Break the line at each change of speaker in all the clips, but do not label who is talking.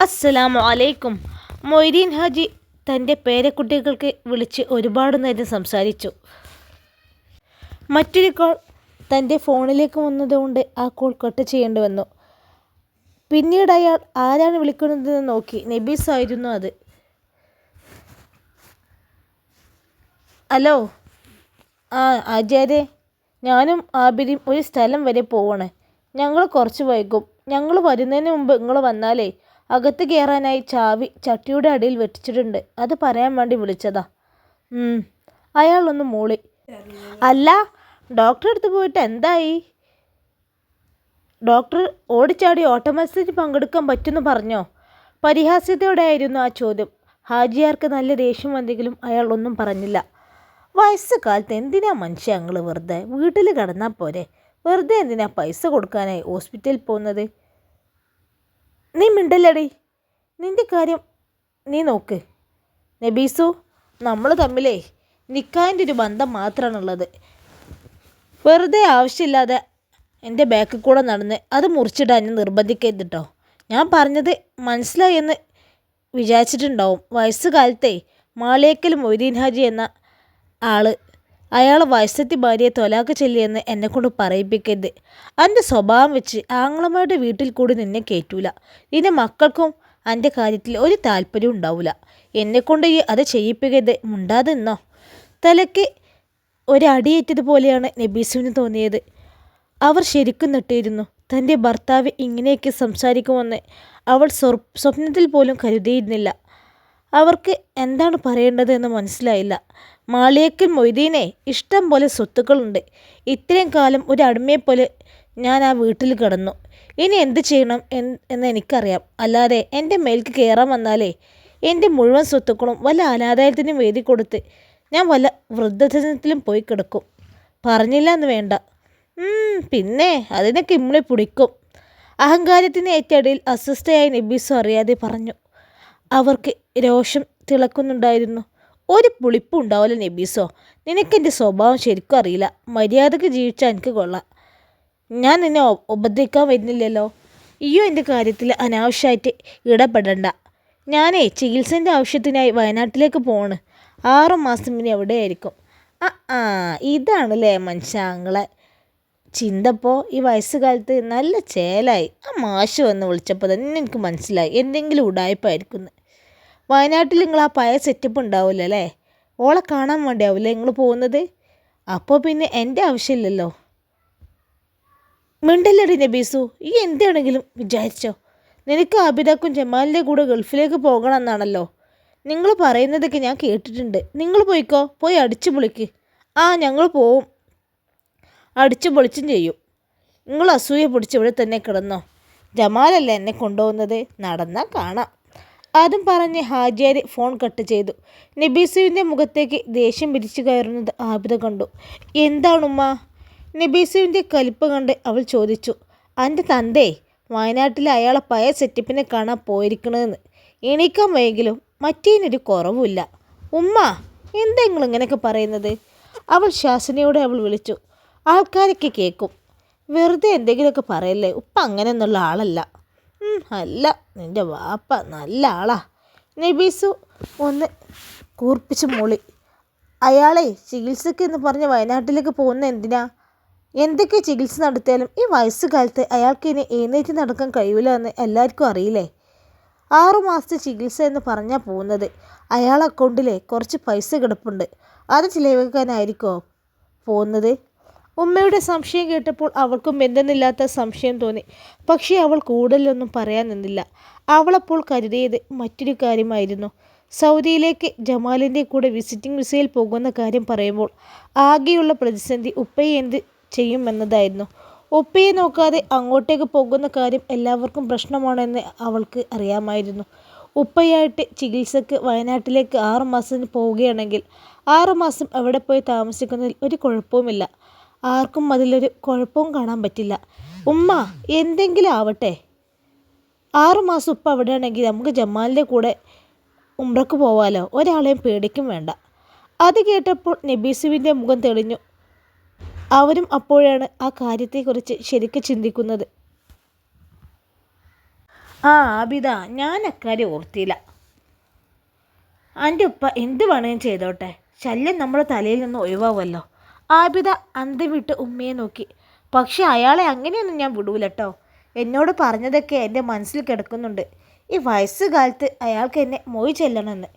അസ്സലാമു അലൈക്കും മൊയ്തീൻ ഹാജി തന്റെ പേരക്കുട്ടികൾക്ക് വിളിച്ച് ഒരുപാട് നേരം സംസാരിച്ചു. മറ്റൊരു കോൾ തന്റെ ഫോണിലേക്ക് വന്നതുകൊണ്ട് ആ കോൾ കട്ട് ചെയ്യേണ്ടി വന്നു. പിന്നീട് അയാൾ ആരാണ് വിളിക്കുന്നതെന്ന് നോക്കി നബീസ് ആയിരുന്നു അത്. ഹലോ ആ ആചാര്യ ഞാനും ആബിരിയും ഒരു സ്ഥലം വരെ പോവാണ്. ഞങ്ങൾ കുറച്ച് വൈകും. ഞങ്ങൾ വരുന്നതിന് മുമ്പ് നിങ്ങൾ വന്നാലേ അകത്ത് കയറാനായി ചാവി ചട്ടിയുടെ അടിയിൽ വെട്ടിച്ചിട്ടുണ്ട്. അത് പറയാൻ വേണ്ടി വിളിച്ചതാ. അയാളൊന്ന് മൂളി. അല്ല ഡോക്ടറെ അടുത്ത് പോയിട്ട് എന്തായി? ഡോക്ടർ ഓടിച്ചാടി ഓട്ടമത്സരത്തിൽ പങ്കെടുക്കാൻ പറ്റുമെന്ന് പറഞ്ഞോ? പരിഹാസ്യതയോടെയായിരുന്നു ആ ചോദ്യം. ഹാജിയാർക്ക് നല്ല ദേഷ്യം വന്നെങ്കിലും അയാൾ ഒന്നും പറഞ്ഞില്ല. വയസ്സ് കാലത്ത് എന്തിനാ മനുഷ്യ ഞങ്ങൾ വെറുതെ വീട്ടിൽ കിടന്നാൽ പോരെ? വെറുതെ എന്തിനാ പൈസ കൊടുക്കാനായി ഹോസ്പിറ്റലിൽ പോകുന്നത്? നീ മിണ്ടല്ലടി. നിന്റെ കാര്യം നീ നോക്ക്. നബീസു നമ്മൾ തമ്മിലേ നിക്കാന്റെ ഒരു ബന്ധം മാത്രമാണുള്ളത്. വെറുതെ ആവശ്യമില്ലാതെ എന്റെ ബാക്കിൽ കൂടെ നടന്ന് അത് മുറിച്ചിടാൻ എന്നെ നിർബന്ധിക്കരുത് കേട്ടോ ഞാൻ പറഞ്ഞത് മനസ്സിലായി എന്ന് വിചാരിച്ചിട്ടുണ്ടാവും. വയസ്സുകാലത്തെ മാളിയേക്കൽ മൊയ്തീൻ ഹാജി എന്ന ആൾ അയാളെ വയസ്സത്തി ഭാര്യയെ തൊലാക്ക് ചെല്ലിയെന്ന് എന്നെക്കൊണ്ട് പറയിപ്പിക്കരുത്. എന്റെ സ്വഭാവം വെച്ച് ആങ്ങളമാരുടെ വീട്ടിൽ കൂടി നിന്നെ കയറ്റൂല നിന്റെ മക്കൾക്കും എന്റെ കാര്യത്തിൽ ഒരു താല്പര്യം ഉണ്ടാവില്ല എന്നെക്കൊണ്ട് അത് ചെയ്യിപ്പിക്കരുത്. മുണ്ടാതെ നിന്നോ? തലയ്ക്ക് ഒരടിയേറ്റതുപോലെയാണ് നബീസുവിന് തോന്നിയത്. അവർ ശരിക്കും നെട്ടിയിരുന്നു തന്റെ ഭർത്താവ് ഇങ്ങനെയൊക്കെ സംസാരിക്കുമെന്ന് അവൾ സ്വപ്നത്തിൽ പോലും കരുതിയിരുന്നില്ല. അവർക്ക് എന്താണ് പറയേണ്ടതെന്ന് മനസ്സിലായില്ല. മാളിയക്കൽ മൊയ്തീനെ ഇഷ്ടം പോലെ സ്വത്തുക്കളുണ്ട്. ഇത്രയും കാലം ഒരു അടിമയെപ്പോലെ ഞാൻ ആ വീട്ടിൽ കിടന്നു. ഇനി എന്ത് ചെയ്യണം എന്ന് എനിക്കറിയാം. അല്ലാതെ എന്റെ മേൽക്ക് കയറാൻ വന്നാലേ എന്റെ മുഴുവൻ സ്വത്തുക്കളും വല്ല അനാദായത്തിനും എഴുതി കൊടുത്ത് ഞാൻ വല്ല വൃദ്ധജനത്തിലും പോയി കിടക്കും. പറഞ്ഞില്ല എന്ന് വേണ്ട. പിന്നെ അതിനൊക്കെ ഇമ്മളെ പിടിക്കും. അഹങ്കാരത്തിന് ഏറ്റടിയിൽ അസ്വസ്ഥയായി നബീസും അറിയാതെ പറഞ്ഞു. അവർക്ക് രോഷം തിളക്കുന്നുണ്ടായിരുന്നു. ഒരു പുളിപ്പും ഉണ്ടാവില്ല നബീസോ. നിനക്കെന്റെ സ്വഭാവം ശരിക്കും അറിയില്ല. മര്യാദയ്ക്ക് ജീവിച്ചാൽ എനിക്ക് കൊള്ളാം. ഞാൻ നിന്നെ ഉപ- ഉപദ്രവിക്കാൻ വരുന്നില്ലല്ലോ. ഈയോ എന്റെ കാര്യത്തിൽ അനാവശ്യമായിട്ട് ഇടപെടണ്ട. ഞാനേ ചികിത്സേന്റെ ആവശ്യത്തിനായി വയനാട്ടിലേക്ക് പോവാണ്. ആറു മാസം ഇനി എവിടെയായിരിക്കും? ആ ആ ഇതാണല്ലേ മനുഷ്യാങ്ങളെ ചിന്തപ്പോൾ ഈ വയസ്സുകാലത്ത് നല്ല ചേലായി. ആ മാഷ് വന്ന് വിളിച്ചപ്പോൾ തന്നെ എനിക്ക് മനസ്സിലായി. എന്തെങ്കിലും ഉടായ്പായിരിക്കുന്നു വയനാട്ടിൽ നിങ്ങൾ ആ പഴയ സെറ്റപ്പ് ഉണ്ടാവില്ല അല്ലേ? ഓളെ കാണാൻ വേണ്ടിയാവില്ലേ നിങ്ങൾ പോകുന്നത്? അപ്പോൾ പിന്നെ എന്റെ ആവശ്യമില്ലല്ലോ. മിണ്ടല്ലടി നബീസു ഈ എന്താണെങ്കിലും വിചാരിച്ചോ? നിനക്ക് ആബിദാക്കും ജമാലിന്റെ കൂടെ ഗൾഫിലേക്ക് പോകണം എന്നാണല്ലോ നിങ്ങൾ പറയുന്നതൊക്കെ ഞാൻ കേട്ടിട്ടുണ്ട്. നിങ്ങൾ പോയിക്കോ? പോയി അടിച്ചു പൊളിക്ക്. ആ ഞങ്ങൾ പോവും. അടിച്ചു പൊളിച്ചും ചെയ്യും. നിങ്ങൾ അസൂയ പിടിച്ച് ഇവിടെ തന്നെ കിടന്നോ? ജമാലല്ലേ എന്നെ കൊണ്ടുപോകുന്നത്? നടന്നാൽ കാണാം. അതും പറഞ്ഞ് ഹാജിയാരി ഫോൺ കട്ട് ചെയ്തു. നബീസുവിന്റെ മുഖത്തേക്ക് ദേഷ്യം പിരിച്ചു കയറുന്നത് ആബിദ കണ്ടു. എന്താണുമ്മ? നബീസുവിന്റെ കലിപ്പ് കണ്ട് അവൾ ചോദിച്ചു. എന്റെ തന്തേ വയനാട്ടിൽ അയാളെ പഴയ സെറ്റപ്പിനെ കാണാൻ പോയിരിക്കണമെന്ന് എണീക്കാൻ വൈകിലും മറ്റേനൊരു കുറവുമില്ല. ഉമ്മ എന്താ നിങ്ങൾ ഇങ്ങനെയൊക്കെ പറയുന്നത്? അവൾ ശാസനയോടെ അവൾ വിളിച്ചു. ആൾക്കാരൊക്കെ കേൾക്കും. വെറുതെ എന്തെങ്കിലുമൊക്കെ പറയല്ലേ? ഉപ്പ അങ്ങനെയൊന്നുള്ള ആളല്ല. അല്ല നിന്റെ വാപ്പ നല്ല ആളാ. നബീസു ഒന്ന് കൂർപ്പിച്ച് മൂളി. അയാളെ ചികിത്സയ്ക്ക് എന്ന് പറഞ്ഞ് വയനാട്ടിലേക്ക് പോകുന്ന എന്തിനാ? എന്തൊക്കെ ചികിത്സ നടത്തിയാലും ഈ വയസ്സുകാലത്ത് അയാൾക്ക് ഇനി എഴുന്നേറ്റ് നടക്കാൻ കഴിയില്ല എന്ന് എല്ലാവർക്കും അറിയില്ലേ? ആറുമാസത്തെ ചികിത്സ എന്ന് പറഞ്ഞാൽ പോകുന്നത്. അയാൾ അക്കൗണ്ടിലെ കുറച്ച് പൈസ കിടപ്പുണ്ട്. അത് ചിലവഴിക്കാനായിരിക്കോ പോകുന്നത്? ഉമ്മയുടെ സംശയം കേട്ടപ്പോൾ അവൾക്കും എന്തെന്നില്ലാത്ത സംശയം തോന്നി. പക്ഷേ അവൾ കൂടുതലൊന്നും പറയാൻ നിന്നില്ല. അവളപ്പോൾ കരുതിയത് മറ്റൊരു കാര്യമായിരുന്നു. സൗദിയിലേക്ക് ജമാലിന്റെ കൂടെ വിസിറ്റിംഗ് വിസയിൽ പോകുന്ന കാര്യം പറയുമ്പോൾ ആകെയുള്ള പ്രതിസന്ധി ഉപ്പയെ എന്ത് ചെയ്യുമെന്നതായിരുന്നു. ഉപ്പയെ നോക്കാതെ അങ്ങോട്ടേക്ക് പോകുന്ന കാര്യം എല്ലാവർക്കും പ്രശ്നമാണെന്ന് അവൾക്ക് അറിയാമായിരുന്നു. ഉപ്പയായിട്ട് ചികിത്സക്ക് വയനാട്ടിലേക്ക് ആറുമാസത്തിന് പോവുകയാണെങ്കിൽ ആറുമാസം അവിടെ പോയി താമസിക്കുന്നതിൽ ഒരു കുഴപ്പവുമില്ല. ആർക്കും അതിലൊരു കുഴപ്പവും കാണാൻ പറ്റില്ല. ഉമ്മ എന്തെങ്കിലും ആവട്ടെ. ആറുമാസം ഉപ്പ അവിടെയാണെങ്കിൽ നമുക്ക് ജമാലിന്റെ കൂടെ ഉംറക്ക് പോവാലോ. ഒരാളെയും പേടിക്കും വേണ്ട. അത് കേട്ടപ്പോൾ നബീസുവിന്റെ മുഖം തെളിഞ്ഞു. അവരും അപ്പോഴാണ് ആ കാര്യത്തെക്കുറിച്ച് ശരിക്കും ചിന്തിക്കുന്നത്. ആ ആബിദ ഞാൻ അക്കാര്യം ഓർത്തില്ല. എന്റെ ഉപ്പ എന്ത് വേണേലും ചെയ്തോട്ടെ. ശല്യം നമ്മുടെ തലയിൽ നിന്ന് ഒഴിവാവുമല്ലോ. ആബിദ അന്തം വിട്ട് ഉമ്മയെ നോക്കി. പക്ഷെ അയാളെ അങ്ങനെയൊന്നും ഞാൻ വിടൂലട്ടോ. എന്നോട് പറഞ്ഞതൊക്കെ എന്റെ മനസ്സിൽ കിടക്കുന്നുണ്ട്. ഈ വയസ്സുകാലത്ത് അയാൾക്ക് എന്നെ മൊഴി ചെല്ലണമെന്ന്.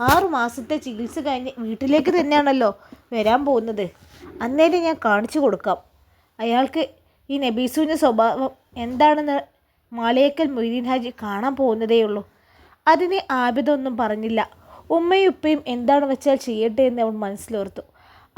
ആറു മാസത്തെ ചികിത്സ കഴിഞ്ഞ് വീട്ടിലേക്ക് തന്നെയാണല്ലോ വരാൻ പോകുന്നത്. അന്നേരം ഞാൻ കാണിച്ചു കൊടുക്കാം. അയാൾക്ക് ഈ നബീസുവിന്റെ സ്വഭാവം എന്താണെന്ന് മാലയേക്കൽ മൊയ്തീൻ ഹാജി കാണാൻ പോകുന്നതേയുള്ളൂ. അതിനെ ആബിദൊന്നും പറഞ്ഞില്ല. ഉമ്മയും ഉപ്പയും എന്താണ് വെച്ചാൽ ചെയ്യട്ടെ എന്ന് അവൾ മനസ്സിലോർത്തു.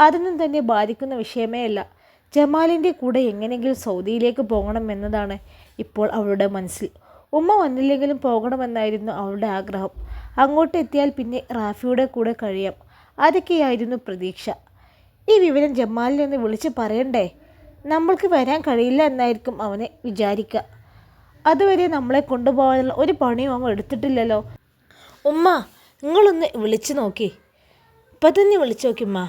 അതൊന്നും തന്നെ ബാധിക്കുന്ന വിഷയമേ അല്ല. ജമാലിന്റെ കൂടെ എങ്ങനെയെങ്കിലും സൗദിയിലേക്ക് പോകണം എന്നതാണ് ഇപ്പോൾ അവളുടെ മനസ്സിൽ. ഉമ്മ വന്നില്ലെങ്കിലും പോകണമെന്നായിരുന്നു അവളുടെ ആഗ്രഹം. അങ്ങോട്ട് എത്തിയാൽ പിന്നെ റാഫിയുടെ കൂടെ കഴിയാം. അതൊക്കെയായിരുന്നു പ്രതീക്ഷ. ഈ വിവരം ജമാലിൽ നിന്ന് വിളിച്ച് പറയണ്ടേ? നമ്മൾക്ക് വരാൻ കഴിയില്ല എന്നായിരിക്കും അവനെ വിചാരിക്കുക. അതുവരെ നമ്മളെ കൊണ്ടുപോകാനുള്ള ഒരു പണിയും അവൻ എടുത്തിട്ടില്ലല്ലോ. ഉമ്മ നിങ്ങളൊന്ന് വിളിച്ചു നോക്കി. ഇപ്പം തന്നെ വിളിച്ചു നോക്കിമ്മ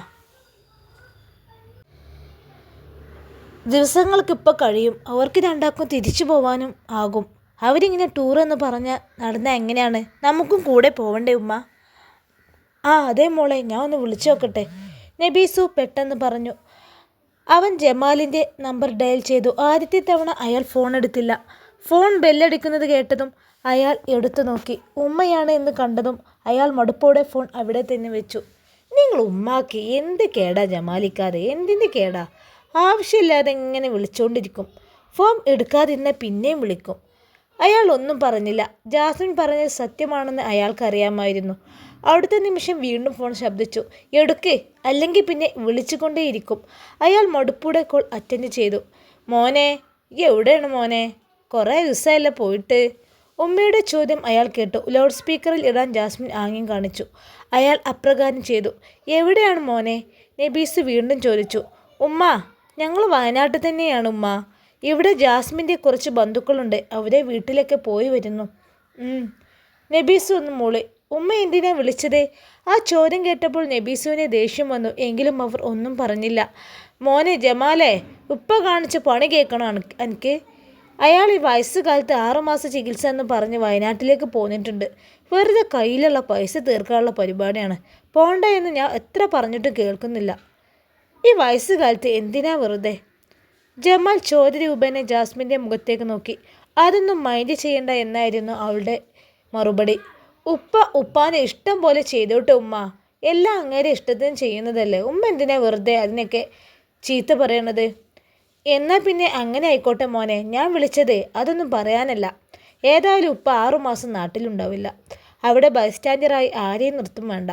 ദിവസങ്ങൾക്കിപ്പോൾ കഴിയും. അവർക്ക് രണ്ടാക്കും തിരിച്ചു പോവാനും ആകും. അവരിങ്ങനെ ടൂർ എന്ന് പറഞ്ഞാൽ നടന്ന എങ്ങനെയാണ്? നമുക്കും കൂടെ പോവണ്ടേ ഉമ്മ? ആ അതെ മോളെ ഞാൻ ഒന്ന് വിളിച്ചു നോക്കട്ടെ. നബീസു പെട്ടെന്ന് പറഞ്ഞു. അവൻ ജമാലിന്റെ നമ്പർ ഡയൽ ചെയ്തു. ആദ്യത്തെ തവണ അയാൾ ഫോൺ എടുത്തില്ല. ഫോൺ ബെല്ലടിക്കുന്നത് കേട്ടതും അയാൾ എടുത്തു നോക്കി. ഉമ്മയാണ് എന്ന് കണ്ടതും അയാൾ മടുപ്പോടെ ഫോൺ അവിടെ തന്നെ വെച്ചു. നിങ്ങൾ ഉമ്മാക്ക് എന്ത് കേടാ ജമാലിക്കാതെ എന്തിന്റെ കേടാ? ആവശ്യമില്ലാതെ ഇങ്ങനെ വിളിച്ചുകൊണ്ടിരിക്കും ഫോം എടുക്കാതിരുന്ന പിന്നെയും വിളിക്കും. അയാൾ ഒന്നും പറഞ്ഞില്ല. ജാസ്മിൻ പറഞ്ഞത് സത്യമാണെന്ന് അയാൾക്കറിയാമായിരുന്നു അടുത്ത നിമിഷം വീണ്ടും ഫോൺ ശബ്ദിച്ചു. എടുക്കേ അല്ലെങ്കിൽ പിന്നെ വിളിച്ചുകൊണ്ടേയിരിക്കും. അയാൾ മടുപ്പൂടെ കോൾ അറ്റൻഡ് ചെയ്തു. മോനെ എവിടെയാണ് മോനെ? കുറേ ദിവസമല്ല പോയിട്ട്. ഉമ്മയുടെ ചോദ്യം അയാൾ കേട്ടു. ലൗഡ് സ്പീക്കറിൽ ഇടാൻ ജാസ്മിൻ ആംഗ്യം കാണിച്ചു. അയാൾ അപ്രകാരം ചെയ്തു. എവിടെയാണ് മോനെ? നബീസ് വീണ്ടും ചോദിച്ചു. ഉമ്മ ഞങ്ങൾ വയനാട്ടിൽ തന്നെയാണ് ഉമ്മ. ഇവിടെ ജാസ്മിന്റെ കുറച്ച് ബന്ധുക്കളുണ്ട്. അവരെ വീട്ടിലൊക്കെ പോയി വരുന്നു. നബീസു ഒന്ന് മൂളി. ഉമ്മ എന്തിനാ വിളിച്ചത്? ആ ചോദ്യം കേട്ടപ്പോൾ നബീസുവിന് ദേഷ്യം വന്നു. എങ്കിലും അവർ ഒന്നും പറഞ്ഞില്ല. മോനെ ജമാലെ ഉപ്പ കാണിച്ച് പണി കേൾക്കണം എനിക്ക് അയാൾ ഈ വയസ്സുകാലത്ത് ആറുമാസ ചികിത്സ എന്ന് പറഞ്ഞ് വയനാട്ടിലേക്ക് പോന്നിട്ടുണ്ട്. വെറുതെ കയ്യിലുള്ള പൈസ തീർക്കാനുള്ള പരിപാടിയാണ്. പോണ്ട എന്ന് ഞാൻ എത്ര പറഞ്ഞിട്ട് കേൾക്കുന്നില്ല. ഈ വയസ്സുകാലത്ത് എന്തിനാ വെറുതെ? ജമാൽ ചോദ്യരൂപേണ ജാസ്മിന്റെ മുഖത്തേക്ക് നോക്കി. അതൊന്നും മൈൻഡ് ചെയ്യണ്ട എന്നായിരുന്നു അവളുടെ മറുപടി. ഉപ്പ ഉപ്പാനെ ഇഷ്ടം പോലെ ചെയ്തോട്ടെ ഉമ്മ. എല്ലാം അങ്ങേരെ ഇഷ്ടത്തിന് ചെയ്യുന്നതല്ലേ. ഉമ്മ എന്തിനാ വെറുതെ അതിനൊക്കെ ചീത്ത പറയണത്? എന്നാൽ പിന്നെ അങ്ങനെ ആയിക്കോട്ടെ മോനെ. ഞാൻ വിളിച്ചത് അതൊന്നും പറയാനല്ല. ഏതായാലും ഉപ്പ ആറുമാസം നാട്ടിലുണ്ടാവില്ല. അവിടെ ബൈസ്റ്റാൻഡറായി ആരെയും നിർത്തും വേണ്ട.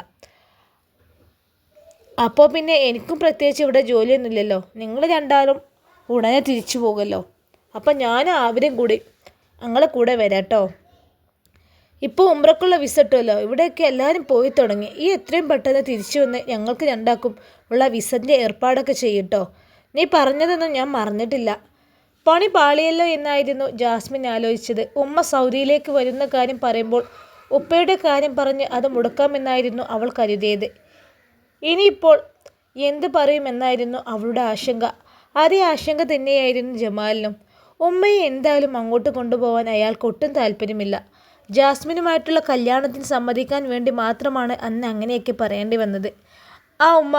അപ്പോൾ പിന്നെ എനിക്കും പ്രത്യേകിച്ച് ഇവിടെ ജോലിയൊന്നുമില്ലല്ലോ. നിങ്ങൾ രണ്ടാളും ഉടനെ തിരിച്ചു പോകുമല്ലോ. അപ്പം ഞാൻ അവരും കൂടി ഞങ്ങളെ കൂടെ വരാട്ടോ ഇപ്പോൾ ഉമ്രക്കുള്ള വിസ ഇട്ടുമല്ലോ ഇവിടെയൊക്കെ എല്ലാവരും പോയി തുടങ്ങി. ഈ എത്രയും പെട്ടെന്ന് തിരിച്ചു വന്ന് ഞങ്ങൾക്ക് രണ്ടാക്കും ഉള്ള വിസന്റെ ഏർപ്പാടൊക്കെ ചെയ്യട്ടോ നീ പറഞ്ഞതൊന്നും ഞാൻ മറന്നിട്ടില്ല. പണി പാളിയല്ലോ എന്നായിരുന്നു ജാസ്മിൻ ആലോചിച്ചത്. ഉമ്മ സൗദിയിലേക്ക് വരുന്ന കാര്യം പറയുമ്പോൾ ഉപ്പയുടെ കാര്യം പറഞ്ഞ് അത് മുടക്കാമെന്നായിരുന്നു അവൾ കരുതിയത്. ഇനിയിപ്പോൾ എന്ത് പറയുമെന്നായിരുന്നു അവളുടെ ആശങ്ക. അതേ ആശങ്ക തന്നെയായിരുന്നു ജമാലിനും. ഉമ്മയെ എന്തായാലും അങ്ങോട്ട് കൊണ്ടുപോകാൻ അയാൾക്ക് ഒട്ടും താല്പര്യമില്ല. ജാസ്മിനുമായിട്ടുള്ള കല്യാണത്തിന് സമ്മതിക്കാൻ വേണ്ടി മാത്രമാണ് അന്ന് അങ്ങനെയൊക്കെ പറയേണ്ടി വന്നത്. ആ ഉമ്മ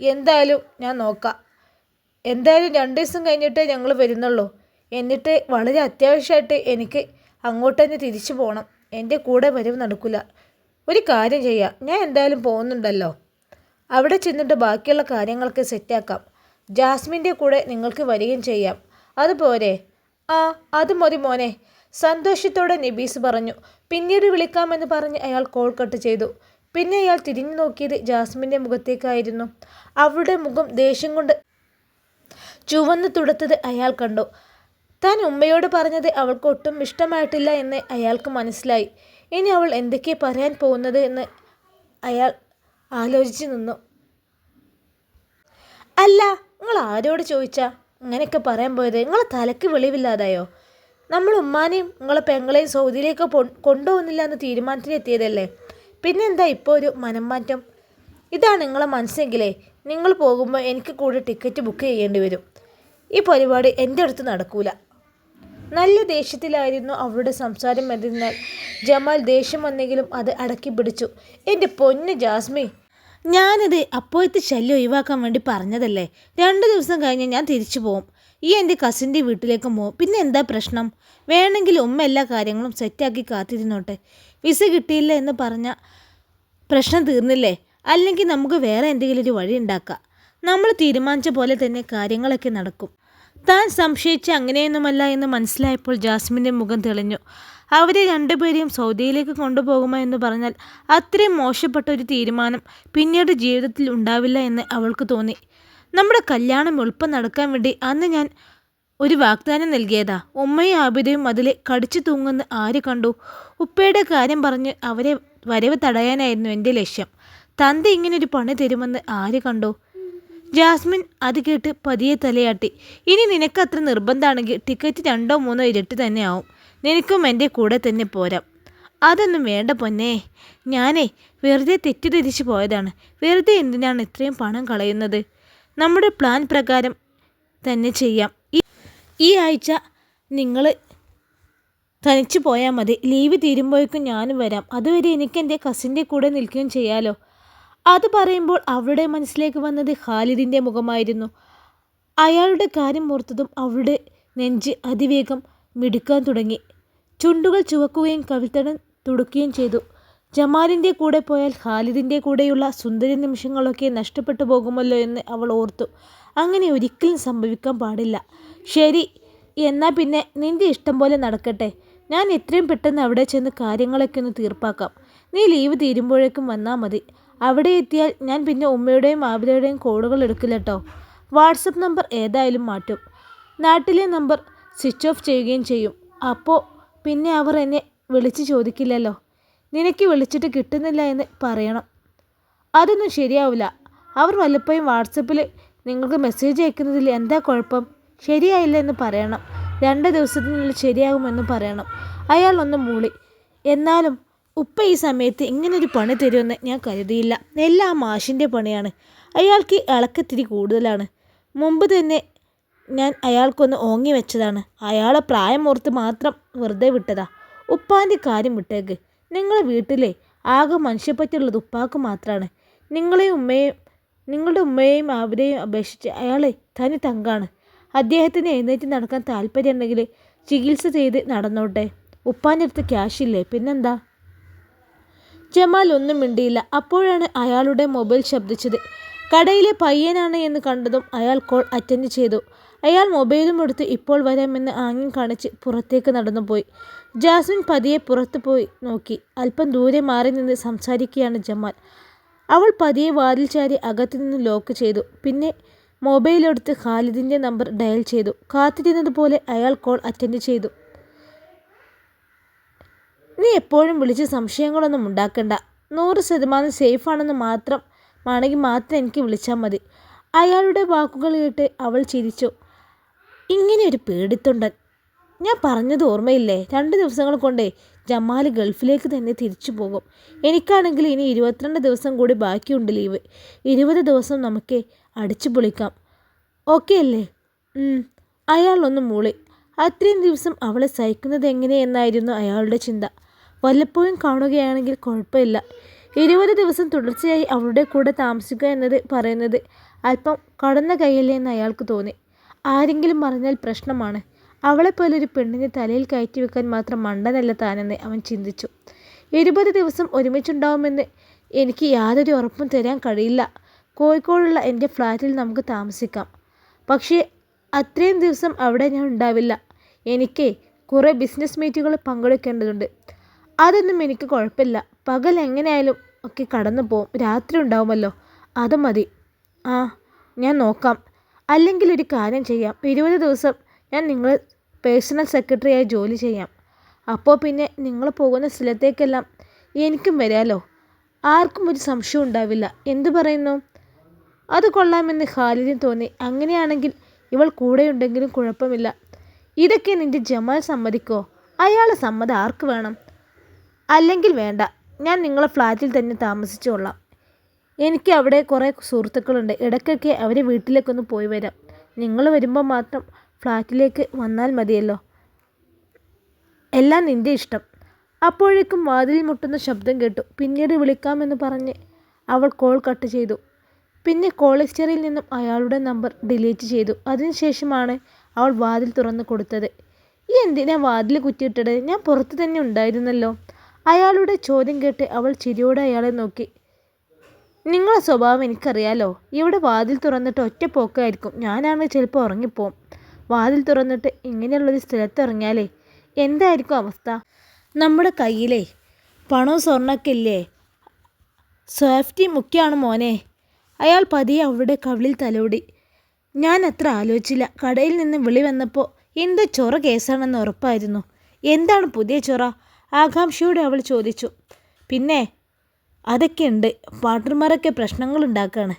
എന്തായാലും ഞാൻ നോക്കാം. എന്തായാലും രണ്ട് ദിവസം കഴിഞ്ഞിട്ടേ ഞങ്ങൾ വരുന്നുള്ളൂ. എന്നിട്ട് വളരെ അത്യാവശ്യമായിട്ട് എനിക്ക് അങ്ങോട്ട് തന്നെ തിരിച്ചു പോകണം. എന്റെ കൂടെ വരവ് നടക്കില്ല. ഒരു കാര്യം ചെയ്യാം. ഞാൻ എന്തായാലും പോകുന്നുണ്ടല്ലോ. അവിടെ ചെന്നിട്ട് ബാക്കിയുള്ള കാര്യങ്ങളൊക്കെ സെറ്റാക്കാം. ജാസ്മിന്റെ കൂടെ നിങ്ങൾക്ക് വരികയും ചെയ്യാം. അതുപോലെ ആ അത് മതി മോനെ സന്തോഷത്തോടെ നബീസ് പറഞ്ഞു. പിന്നീട് വിളിക്കാമെന്ന് പറഞ്ഞ് അയാൾ കോൾ കട്ട് ചെയ്തു. പിന്നെ അയാൾ തിരിഞ്ഞു നോക്കിയത് ജാസ്മിന്റെ മുഖത്തേക്കായിരുന്നു. അവളുടെ മുഖം ദേഷ്യം കൊണ്ട് ചുവന്ന് തുടുത്തത് അയാൾ കണ്ടു. താൻ ഉമ്മയോട് പറഞ്ഞത് അവൾക്ക് ഒട്ടും ഇഷ്ടമായിട്ടില്ല എന്ന് അയാൾക്ക് മനസ്സിലായി. ഇനി അവൾ എന്തൊക്കെ പറയാൻ പോകുന്നത് എന്ന് അയാൾ ആലോചിച്ച് നിന്നു. അല്ല നിങ്ങൾ ആരോട് ചോദിച്ചാ? അങ്ങനെയൊക്കെ പറയാൻ പോയത്. നിങ്ങളെ തലക്ക് വെളിവില്ലാതായോ? നമ്മൾ ഉമ്മാനെയും നിങ്ങളെ പെങ്ങളെയും സൗദിയിലേക്ക് കൊണ്ടുപോകുന്നില്ല എന്ന തീരുമാനത്തിനെത്തിയതല്ലേ പിന്നെ എന്താ ഇപ്പോൾ ഒരു മനം മാറ്റം ഇതാണ് നിങ്ങളെ മനസ്സെങ്കിലേ നിങ്ങൾ പോകുമ്പോൾ എനിക്ക് കൂടെ ടിക്കറ്റ് ബുക്ക് ചെയ്യേണ്ടി വരും. ഈ പരിപാടി എന്റെ അടുത്ത് നടക്കൂല. നല്ല ദേഷ്യത്തിലായിരുന്നു അവളുടെ സംസാരം എന്നതിനാൽ ജമാൽ ദേഷ്യം വന്നെങ്കിലും അത് അടക്കി പിടിച്ചു. എന്റെ പൊന്ന് ജാസ്മി ഞാനത് അപ്പോഴത്തെ ശല്യം ഒഴിവാക്കാൻ വേണ്ടി പറഞ്ഞതല്ലേ? രണ്ട് ദിവസം കഴിഞ്ഞ് ഞാൻ തിരിച്ചു പോകും ഈ എന്റെ കസിന്റെ വീട്ടിലേക്ക് പോകും പിന്നെ എന്താ പ്രശ്നം? വേണമെങ്കിൽ ഉമ്മ എല്ലാ കാര്യങ്ങളും സെറ്റാക്കി കാത്തിരുന്നോട്ടെ. വിസ കിട്ടിയില്ല എന്ന് പറഞ്ഞ പ്രശ്നം തീർന്നില്ലേ? അല്ലെങ്കിൽ നമുക്ക് വേറെ എന്തെങ്കിലും ഒരു വഴി ഉണ്ടാക്കാം. നമ്മൾ തീരുമാനിച്ച പോലെ തന്നെ കാര്യങ്ങളൊക്കെ നടക്കും. താൻ സംശയിച്ച് അങ്ങനെയൊന്നുമല്ല എന്ന് മനസ്സിലായപ്പോൾ ജാസ്മിന്റെ മുഖം തെളിഞ്ഞു. അവരെ രണ്ടുപേരെയും സൗദിയിലേക്ക് കൊണ്ടുപോകുമോ എന്ന് പറഞ്ഞാൽ അത്രയും മോശപ്പെട്ട ഒരു തീരുമാനം പിന്നീട് ജീവിതത്തിൽ ഉണ്ടാവില്ല എന്ന് അവൾക്ക് തോന്നി. നമ്മുടെ കല്യാണം എളുപ്പം നടക്കാൻ വേണ്ടി അന്ന് ഞാൻ ഒരു വാഗ്ദാനം നൽകിയതാ. ഉമ്മയും ആബിദയും അതിലെ കടിച്ചു തൂങ്ങുന്ന ആര് കണ്ടു? ഉപ്പയുടെ കാര്യം പറഞ്ഞ് അവരെ വരവ് തടയാനായിരുന്നു എന്റെ ലക്ഷ്യം. തന്ത ഇങ്ങനൊരു പണി തരുമെന്ന് ആര് കണ്ടു? ജാസ്മിൻ അത് കേട്ട് പതിയെ തലയാട്ടി. ഇനി നിനക്കത്ര നിർബന്ധമാണെങ്കിൽ ടിക്കറ്റ് രണ്ടോ മൂന്നോ ഇരട്ടി തന്നെ ആവും നിനക്കും എന്റെ കൂടെ തന്നെ പോരാം. അതൊന്നും വേണ്ട പൊന്നേ. ഞാനേ വെറുതെ തെറ്റിദ്ധരിച്ച് പോയതാണ്. വെറുതെ എന്തിനാണ് ഇത്രയും പണം കളയുന്നത്? നമ്മുടെ പ്ലാൻ പ്രകാരം തന്നെ ചെയ്യാം. ഈ- ആഴ്ച നിങ്ങൾ തനിച്ച് പോയാൽ മതി. ലീവ് തീരുമ്പോഴേക്കും ഞാനും വരാം. അതുവരെ എനിക്ക് എന്റെ കസിന്റെ കൂടെ നിൽക്കുകയും ചെയ്യാലോ. അത് പറയുമ്പോൾ അവളുടെ മനസ്സിലേക്ക് വന്നത് ഖാലിദിന്റെ മുഖമായിരുന്നു. അയാളുടെ കാര്യം ഓർത്തതും അവളുടെ നെഞ്ച് അതിവേഗം മിടുക്കാൻ തുടങ്ങി. ചുണ്ടുകൾ ചുവക്കുകയും കവിത്തടൻ തുടുക്കുകയും ചെയ്തു. ജമാലിന്റെ കൂടെ പോയാൽ ഖാലിദിന്റെ കൂടെയുള്ള സുന്ദര നിമിഷങ്ങളൊക്കെ നഷ്ടപ്പെട്ടു പോകുമല്ലോ എന്ന് അവൾ ഓർത്തു. അങ്ങനെ ഒരിക്കലും സംഭവിക്കാൻ പാടില്ല. ശരി എന്നാൽ പിന്നെ നിന്റെ ഇഷ്ടം പോലെ നടക്കട്ടെ. ഞാൻ എത്രയും പെട്ടെന്ന് അവിടെ ചെന്ന് കാര്യങ്ങളൊക്കെ ഒന്ന് തീർപ്പാക്കാം. നീ ലീവ് തീരുമ്പോഴേക്കും വന്നാൽ മതി. അവിടെ എത്തിയാൽ ഞാൻ പിന്നെ ഉമ്മയുടെയും ആബിലയുടെയും കോളുകൾ എടുക്കില്ല കേട്ടോ വാട്സപ്പ് നമ്പർ ഏതായാലും മാറ്റും. നാട്ടിലെ നമ്പർ സ്വിച്ച് ഓഫ് ചെയ്യുകയും ചെയ്യും. അപ്പോൾ പിന്നെ അവർ എന്നെ വിളിച്ച് ചോദിക്കില്ലല്ലോ. നിനക്ക് വിളിച്ചിട്ട് കിട്ടുന്നില്ല എന്ന് പറയണം. അതൊന്നും ശരിയാവില്ല. അവർ വല്ലപ്പോഴും വാട്സപ്പിൽ നിങ്ങൾക്ക് മെസ്സേജ് അയക്കുന്നതിൽ എന്താ കുഴപ്പം? ശരിയായില്ല എന്ന് പറയണം. രണ്ട് ദിവസത്തിനുള്ളിൽ ശരിയാകുമെന്ന് പറയണം. അയാൾ ഒന്ന് മൂളി. എന്നാലും ഉപ്പ ഈ സമയത്ത് ഇങ്ങനൊരു പണി തരുമെന്ന് ഞാൻ കരുതിയില്ല. എല്ലാം മാഷിന്റെ പണിയാണ്. അയാൾക്ക് ഇളക്കത്തിരി കൂടുതലാണ്. മുമ്പ് തന്നെ ഞാൻ അയാൾക്കൊന്ന് ഓങ്ങി വെച്ചതാണ്. അയാളെ പ്രായം ഓർത്ത് മാത്രം വെറുതെ വിട്ടതാ. ഉപ്പാന്റെ കാര്യം വിട്ടേക്ക്. നിങ്ങളെ വീട്ടിലെ ആകെ മനുഷ്യപ്പറ്റുള്ളത് ഉപ്പാക്ക് മാത്രമാണ് നിങ്ങളെയും ഉമ്മയും നിങ്ങളുടെ ഉമ്മയെയും അവരെയും അപേക്ഷിച്ച് അയാളെ തനി തങ്കാണ്. അദ്ദേഹത്തിന് എഴുന്നേറ്റ് നടക്കാൻ താല്പര്യമുണ്ടെങ്കിൽ ചികിത്സ ചെയ്ത് നടന്നോട്ടെ. ഉപ്പാന്റെ അടുത്ത് ക്യാഷ് ഇല്ലേ? പിന്നെന്താ? ജമാൽ ഒന്നും മിണ്ടിയില്ല. അപ്പോഴാണ് അയാളുടെ മൊബൈൽ ശബ്ദിച്ചത്. കടയിലെ പയ്യനാണ് എന്ന് കണ്ടതും അയാൾ കോൾ അറ്റൻഡ് ചെയ്തു. അയാൾ മൊബൈലും എടുത്ത് ഇപ്പോൾ വരാമെന്ന് ആംഗ്യം കാണിച്ച് പുറത്തേക്ക് നടന്നുപോയി. ജാസ്മിൻ പതിയെ പുറത്തു പോയി നോക്കി. അല്പം ദൂരെ മാറി നിന്ന് സംസാരിക്കുകയാണ് ജമാൽ. അവൾ പതിയെ വാതിൽ ചാരി അകത്തു നിന്ന് ലോക്ക് ചെയ്തു. പിന്നെ മൊബൈലെടുത്ത് ഖാലിദിന്റെ നമ്പർ ഡയൽ ചെയ്തു. കാത്തിരുന്നതുപോലെ അയാൾ കോൾ അറ്റൻഡ് ചെയ്തു. നീ എപ്പോഴും വിളിച്ച് സംശയങ്ങളൊന്നും ഉണ്ടാക്കണ്ട. നൂറ് ശതമാനം സേഫാണെന്ന് മാത്രം ആണെങ്കിൽ മാത്രം എനിക്ക് വിളിച്ചാൽ മതി. അയാളുടെ വാക്കുകൾ കേട്ട് അവൾ ചിരിച്ചു. ഇങ്ങനെ ഒരു പേടിത്തൊണ്ടൻ. ഞാൻ പറഞ്ഞത് ഓർമ്മയില്ലേ? രണ്ട് ദിവസങ്ങൾ കൊണ്ടേ ജമാൽ ഗൾഫിലേക്ക് തന്നെ തിരിച്ചു പോകും. എനിക്കാണെങ്കിൽ ഇനി ഇരുപത്തിരണ്ട് ദിവസം കൂടി ബാക്കിയുണ്ട് ലീവ്. ഇരുപത് ദിവസം നമുക്ക് അടിച്ചു പൊളിക്കാം. ഓക്കെ അല്ലേ? അയാളൊന്നും മൂളി. അത്രയും ദിവസം അവളെ സഹിക്കുന്നത് എങ്ങനെയെന്നായിരുന്നു അയാളുടെ ചിന്ത. വല്ലപ്പോഴും കാണുകയാണെങ്കിൽ കുഴപ്പമില്ല. ഇരുപത് ദിവസം തുടർച്ചയായി അവളുടെ കൂടെ താമസിക്കുക എന്നത് പറയുന്നത് അല്പം കടന്ന കൈയല്ലേ എന്ന് അയാൾക്ക് തോന്നി. ആരെങ്കിലും പറഞ്ഞാൽ പ്രശ്നമാണ്. അവളെപ്പോലെ ഒരു പെണ്ണിനെ തലയിൽ കയറ്റി വെക്കാൻ മാത്രം മണ്ടനല്ല താനെന്ന് അവൻ ചിന്തിച്ചു. ഇരുപത് ദിവസം ഒരുമിച്ചുണ്ടാവുമെന്ന് എനിക്ക് യാതൊരു ഉറപ്പും തരാൻ കഴിയില്ല. കോഴിക്കോടുള്ള എന്റെ ഫ്ലാറ്റിൽ നമുക്ക് താമസിക്കാം. പക്ഷേ അത്രയും ദിവസം അവിടെ ഞാൻ ഉണ്ടാവില്ല. എനിക്ക് കുറേ ബിസിനസ് മീറ്റുകൾ പങ്കെടുക്കേണ്ടതുണ്ട്. അതൊന്നും എനിക്ക് കുഴപ്പമില്ല. പകൽ എങ്ങനെയായാലും ഒക്കെ കടന്നു പോകും രാത്രി ഉണ്ടാവുമല്ലോ. അത് മതി. ആ ഞാൻ നോക്കാം. അല്ലെങ്കിൽ ഒരു കാര്യം ചെയ്യാം. ഇരുപത് ദിവസം ഞാൻ നിങ്ങളെ പേഴ്സണൽ സെക്രട്ടറിയായി ജോലി ചെയ്യാം. അപ്പോൾ പിന്നെ നിങ്ങൾ പോകുന്ന സ്ഥലത്തേക്കെല്ലാം എനിക്കും വരാമല്ലോ ആർക്കും ഒരു സംശയം ഉണ്ടാവില്ല. എന്തു പറയുന്നു? അത് കൊള്ളാമെന്ന് ഖാലിദിന് തോന്നി. അങ്ങനെയാണെങ്കിൽ ഇവൾ കൂടെയുണ്ടെങ്കിലും കുഴപ്പമില്ല. ഇതൊക്കെ നിന്റെ ജമാൽ സമ്മതിക്കോ? അയാളെ സമ്മതം ആർക്ക് വേണം? അല്ലെങ്കിൽ വേണ്ട. ഞാൻ നിങ്ങളെ ഫ്ലാറ്റിൽ തന്നെ താമസിച്ചോളാം. എനിക്ക് അവിടെ കുറേ സുഹൃത്തുക്കളുണ്ട്. ഇടയ്ക്കൊക്കെ അവരെ വീട്ടിലേക്കൊന്ന് പോയി വരാം. നിങ്ങൾ വരുമ്പോൾ മാത്രം ഫ്ലാറ്റിലേക്ക് വന്നാൽ മതിയല്ലോ. എല്ലാം നിന്റെ ഇഷ്ടം. അപ്പോഴേക്കും വാതിൽ മുട്ടുന്ന ശബ്ദം കേട്ടു. പിന്നീട് വിളിക്കാമെന്ന് പറഞ്ഞ് അവൾ കോൾ കട്ട് ചെയ്തു. പിന്നെ കോൾ നിന്നും അയാളുടെ നമ്പർ ഡിലീറ്റ് ചെയ്തു. അതിനുശേഷമാണ് അവൾ വാതിൽ തുറന്നു കൊടുത്തത്. ഈ എന്തിനാ വാതിൽ കുറ്റിയിട്ടത്? ഞാൻ പുറത്ത് തന്നെ ഉണ്ടായിരുന്നല്ലോ. അയാളുടെ ചോദ്യം കേട്ട് അവൾ ചിരിയോടെ അയാളെ നോക്കി. നിങ്ങളെ സ്വഭാവം എനിക്കറിയാലോ. ഇവിടെ വാതിൽ തുറന്നിട്ട് ഒറ്റ പോക്കായിരിക്കും ഞാനാണെങ്കിൽ ചിലപ്പോൾ ഉറങ്ങിപ്പോവും. വാതിൽ തുറന്നിട്ട് ഇങ്ങനെയുള്ളൊരു സ്ഥലത്ത് ഇറങ്ങിയാലേ? എന്തായിരിക്കും അവസ്ഥ? നമ്മുടെ കയ്യിലേ പണവും സ്വർണമൊക്കെ ഇല്ലേ? സേഫ്റ്റി മുഖ്യമാണ് മോനെ. അയാൾ പതിയെ അവളുടെ കവിളിൽ തലോടി. ഞാൻ അത്ര ആലോചിച്ചില്ല. കടയിൽ നിന്ന് വിളി വന്നപ്പോൾ എന്ത് ചൊറ കേസാണെന്ന് ഉറപ്പായിരുന്നു. എന്താണ് പുതിയ ചൊറ? ആകാംക്ഷയോടെ അവൾ ചോദിച്ചു പിന്നെ അതൊക്കെ ഉണ്ട് പാർട്ട്ണർമാരൊക്കെ പ്രശ്നങ്ങൾ ഉണ്ടാക്കുകയാണ്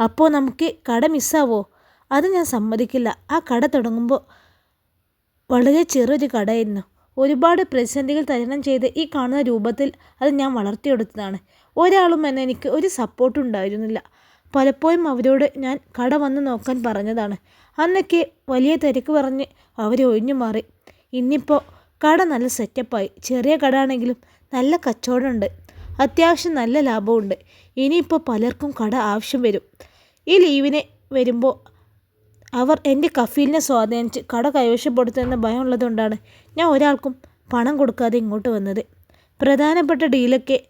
അപ്പോൾ നമുക്ക് കട മിസ്സാവോ? അത് ഞാൻ സമ്മതിക്കില്ല. ആ കട തുടങ്ങുമ്പോൾ വളരെ ചെറിയൊരു കടയായിരുന്നു. ഒരുപാട് പ്രതിസന്ധികൾ തരണം ചെയ്ത് ഈ കാണുന്ന രൂപത്തിൽ അത് ഞാൻ വളർത്തിയെടുത്തതാണ്. ഒരാളും എന്നെ എനിക്ക് ഒരു സപ്പോർട്ടും ഉണ്ടായിരുന്നില്ല. പലപ്പോഴും അവരോട് ഞാൻ കട വന്ന് നോക്കാൻ പറഞ്ഞതാണ്. അന്നൊക്കെ വലിയ തിരക്ക് പറഞ്ഞ് അവരെ ഒഴിഞ്ഞു മാറി. ഇന്നിപ്പോൾ കട നല്ല സെറ്റപ്പായി. ചെറിയ കട ആണെങ്കിലും നല്ല കച്ചവടമുണ്ട്. അത്യാവശ്യം നല്ല ലാഭമുണ്ട് ഇനിയിപ്പോൾ പലർക്കും കട ആവശ്യം വരും. ഈ ലീവിന് വരുമ്പോൾ അവർ എന്റെ കഫീലിനെ സ്വാധീനിച്ച് കട കൈവശപ്പെടുത്തുമെന്ന ഭയമുള്ളതുകൊണ്ടാണ് ഞാൻ ഒരാൾക്കും പണം കൊടുക്കാതെ ഇങ്ങോട്ട് വന്നത്. പ്രധാനപ്പെട്ട ഡീലൊക്കെ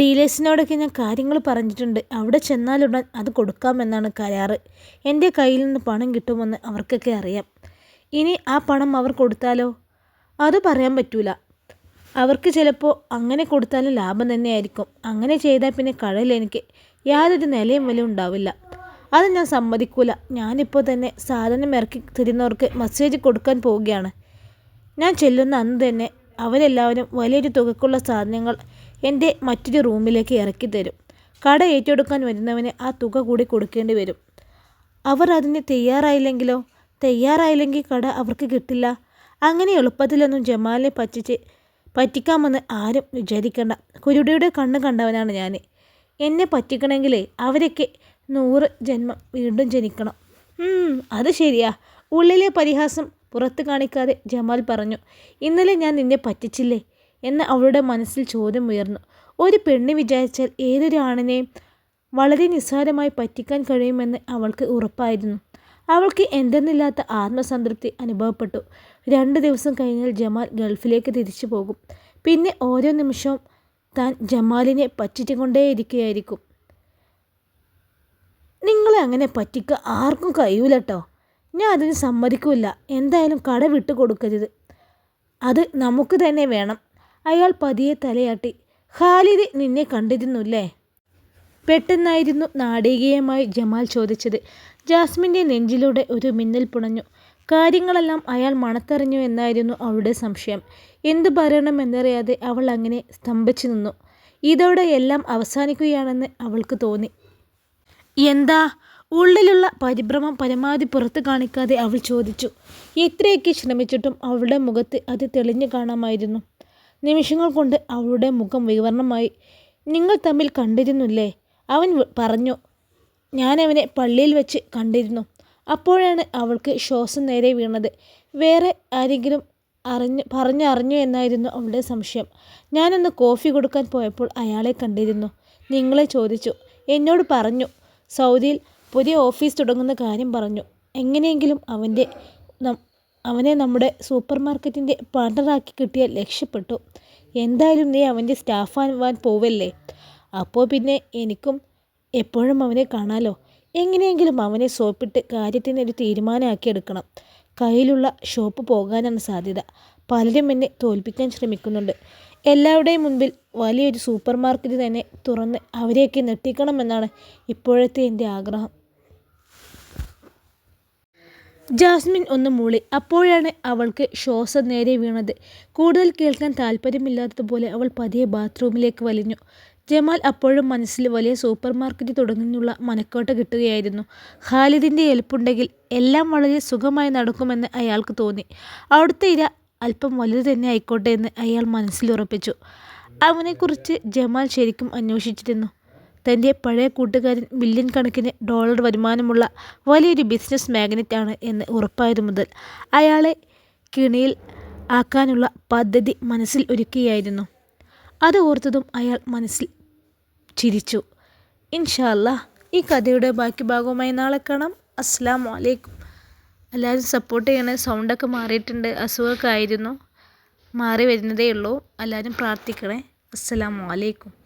ഡീലേഴ്സിനോടൊക്കെ ഞാൻ കാര്യങ്ങൾ പറഞ്ഞിട്ടുണ്ട്. അവിടെ ചെന്നാലുടൻ അത് കൊടുക്കാമെന്നാണ് കരാറ്. എന്റെ കയ്യിൽ നിന്ന് പണം കിട്ടുമെന്ന് അവർക്കൊക്കെ അറിയാം. ഇനി ആ പണം അവർ കൊടുത്താലോ? അത് പറയാൻ പറ്റൂല. അവർക്ക് ചിലപ്പോൾ അങ്ങനെ കൊടുത്താലും ലാഭം തന്നെയായിരിക്കും. അങ്ങനെ ചെയ്താൽ പിന്നെ കടയിൽ എനിക്ക് യാതൊരു നിലയും വില ഉണ്ടാവില്ല. അത് ഞാൻ സമ്മതിക്കൂല. ഞാനിപ്പോൾ തന്നെ സാധനം ഇറക്കി തരുന്നവർക്ക് മെസ്സേജ് കൊടുക്കാൻ പോവുകയാണ്. ഞാൻ ചെല്ലുന്ന അന്ന് തന്നെ അവരെല്ലാവരും വലിയൊരു തുകക്കുള്ള സാധനങ്ങൾ എന്റെ മറ്റൊരു റൂമിലേക്ക് ഇറക്കി തരും. കട ഏറ്റെടുക്കാൻ വരുന്നവന് ആ തുക കൂടി കൊടുക്കേണ്ടി വരും. അവർ അതിന് തയ്യാറായില്ലെങ്കിലോ? തയ്യാറായില്ലെങ്കിൽ കട അവർക്ക് കിട്ടില്ല. അങ്ങനെ എളുപ്പത്തിലൊന്നും ജമാലിനെ പറ്റിച്ച് പറ്റിക്കാമെന്ന് ആരും വിചാരിക്കണ്ട. കുരുടിയുടെ കണ്ണ് കണ്ടവനാണ് ഞാൻ എന്നെ പറ്റിക്കണമെങ്കിലേ അവരൊക്കെ നൂറ് ജന്മം വീണ്ടും ജനിക്കണം. അത് ശരിയാ. ഉള്ളിലെ പരിഹാസം പുറത്ത് കാണിക്കാതെ ജമാൽ പറഞ്ഞു ഇന്നലെ ഞാൻ നിന്നെ പറ്റിച്ചില്ലേ? എന്ന് അവളുടെ മനസ്സിൽ ചോദ്യം ഉയർന്നു. ഒരു പെണ്ണ് വിചാരിച്ചാൽ ഏതൊരു ആണിനെയും വളരെ നിസ്സാരമായി പറ്റിക്കാൻ കഴിയുമെന്ന് അവൾക്ക് ഉറപ്പായിരുന്നു. അവൾക്ക് എന്തെന്നില്ലാത്ത ആത്മസംതൃപ്തി അനുഭവപ്പെട്ടു. രണ്ട് ദിവസം കഴിഞ്ഞാൽ ജമാൽ ഗൾഫിലേക്ക് തിരിച്ചു പോകും. പിന്നെ ഓരോ നിമിഷവും താൻ ജമാലിനെ പറ്റിച്ചുകൊണ്ടേയിരിക്കുകയായിരിക്കും. നിങ്ങളെ അങ്ങനെ പറ്റിക്ക ആർക്കും കഴിയൂല കേട്ടോ ഞാൻ അതിന് സമ്മതിക്കില്ല എന്തായാലും കട വിട്ടു കൊടുക്കരുത്. അത് നമുക്ക് തന്നെ വേണം. അയാൾ പതിയെ തലയാട്ടി. ഖാലിദ് നിന്നെ കണ്ടിരുന്നുല്ലേ? പെട്ടെന്നായിരുന്നു നാടകീയമായി ജമാൽ ചോദിച്ചത്. ജാസ്മിന്റെ നെഞ്ചിലൂടെ ഒരു മിന്നൽ പുണഞ്ഞു. കാര്യങ്ങളെല്ലാം അയാൾ മണത്തറിഞ്ഞു എന്നായിരുന്നു അവളുടെ സംശയം. എന്തു പറയണമെന്നറിയാതെ അവൾ അങ്ങനെ സ്തംഭിച്ചു നിന്നു. ഇതോടെ എല്ലാം അവസാനിക്കുകയാണെന്ന് അവൾക്ക് തോന്നി. എന്താ? ഉള്ളിലുള്ള പരിഭ്രമം പരമാവധി പുറത്ത് കാണിക്കാതെ അവൾ ചോദിച്ചു. എത്രയൊക്കെ ശ്രമിച്ചിട്ടും അവളുടെ മുഖത്ത് അത് തെളിഞ്ഞു കാണാമായിരുന്നു. നിമിഷങ്ങൾ കൊണ്ട് അവളുടെ മുഖം വിവരണമായി നിങ്ങൾ തമ്മിൽ കണ്ടിരുന്നില്ലേ? അവൻ പറഞ്ഞു. ഞാനവനെ പള്ളിയിൽ വെച്ച് കണ്ടിരുന്നു. അപ്പോഴാണ് അവൾക്ക് ശ്വാസം നേരെ വീണത്. വേറെ ആരെങ്കിലും അറിഞ്ഞ് പറഞ്ഞറിഞ്ഞു എന്നായിരുന്നു അവളുടെ സംശയം. ഞാനൊന്ന് കോഫി കൊടുക്കാൻ പോയപ്പോൾ അയാളെ കണ്ടിരുന്നു. നിങ്ങളെ ചോദിച്ചു. എന്നോട് പറഞ്ഞു. സൗദിയിൽ പുതിയ ഓഫീസ് തുടങ്ങുന്ന കാര്യം പറഞ്ഞു. എങ്ങനെയെങ്കിലും അവന്റെ അവനെ നമ്മുടെ സൂപ്പർ മാർക്കറ്റിന്റെ പാർട്ണറാക്കി കിട്ടിയാൽ രക്ഷപ്പെട്ടു എന്തായാലും നീ അവന്റെ സ്റ്റാഫാൻ പോവല്ലേ? അപ്പോൾ പിന്നെ എനിക്കും എപ്പോഴും അവനെ കാണാലോ? എങ്ങനെയെങ്കിലും അവനെ സോപ്പിട്ട് കാര്യത്തിന് ഒരു തീരുമാനമാക്കി എടുക്കണം. കയ്യിലുള്ള ഷോപ്പ് പോകാനാണ് സാധ്യത. പലരും എന്നെ തോൽപ്പിക്കാൻ ശ്രമിക്കുന്നുണ്ട്. എല്ലാവരുടെയും മുൻപിൽ വലിയൊരു സൂപ്പർ മാർക്കറ്റ് തന്നെ തുറന്ന് അവരെയൊക്കെ നെട്ടിക്കണമെന്നാണ് ഇപ്പോഴത്തെ എന്റെ ആഗ്രഹം. ജാസ്മിൻ ഒന്ന് മൂളി. അപ്പോഴാണ് അവൾക്ക് ശ്വാസം നേരെ വീണത്. കൂടുതൽ കേൾക്കാൻ താല്പര്യമില്ലാത്തതുപോലെ അവൾ പതിയെ ബാത്റൂമിലേക്ക് വലിഞ്ഞു. ജമാൽ അപ്പോഴും മനസ്സിൽ വലിയ സൂപ്പർ മാർക്കറ്റ് തുടങ്ങുന്നുള്ള മനക്കോട്ട കിട്ടുകയായിരുന്നു. ഖാലിദിന്റെ എളുപ്പുണ്ടെങ്കിൽ എല്ലാം വളരെ സുഖമായി നടക്കുമെന്ന് അയാൾക്ക് തോന്നി. അവിടുത്തെ ഇര അല്പം വലുത് തന്നെ ആയിക്കോട്ടെ എന്ന് അയാൾ മനസ്സിൽ ഉറപ്പിച്ചു. അവനെക്കുറിച്ച് ജമാൽ ശരിക്കും അന്വേഷിച്ചിരുന്നു. തന്റെ പഴയ കൂട്ടുകാരൻ മില്യൺ കണക്കിന് ഡോളർ വരുമാനമുള്ള വലിയൊരു ബിസിനസ് മാഗ്നറ്റാണ് എന്ന് ഉറപ്പായതു മുതൽ അയാളെ കിണിയിൽ ആക്കാനുള്ള പദ്ധതി മനസ്സിൽ ഒരുക്കിയായിരുന്നു. അത് ഓർത്തതും അയാൾ മനസ്സിൽ ചിരിച്ചു. ഇൻഷാല്ല ഈ കഥയുടെ ബാക്കി ഭാഗവുമായി നാളെ കാണാം. അസ്സാം വലൈക്കും എല്ലാവരും സപ്പോർട്ട് ചെയ്യണേ സൗണ്ടൊക്കെ മാറിയിട്ടുണ്ട്. അസുഖമൊക്കെ ആയിരുന്നു. മാറി വരുന്നതേ ഉള്ളൂ. എല്ലാവരും പ്രാർത്ഥിക്കണേ. അസ്സാം അലൈക്കും.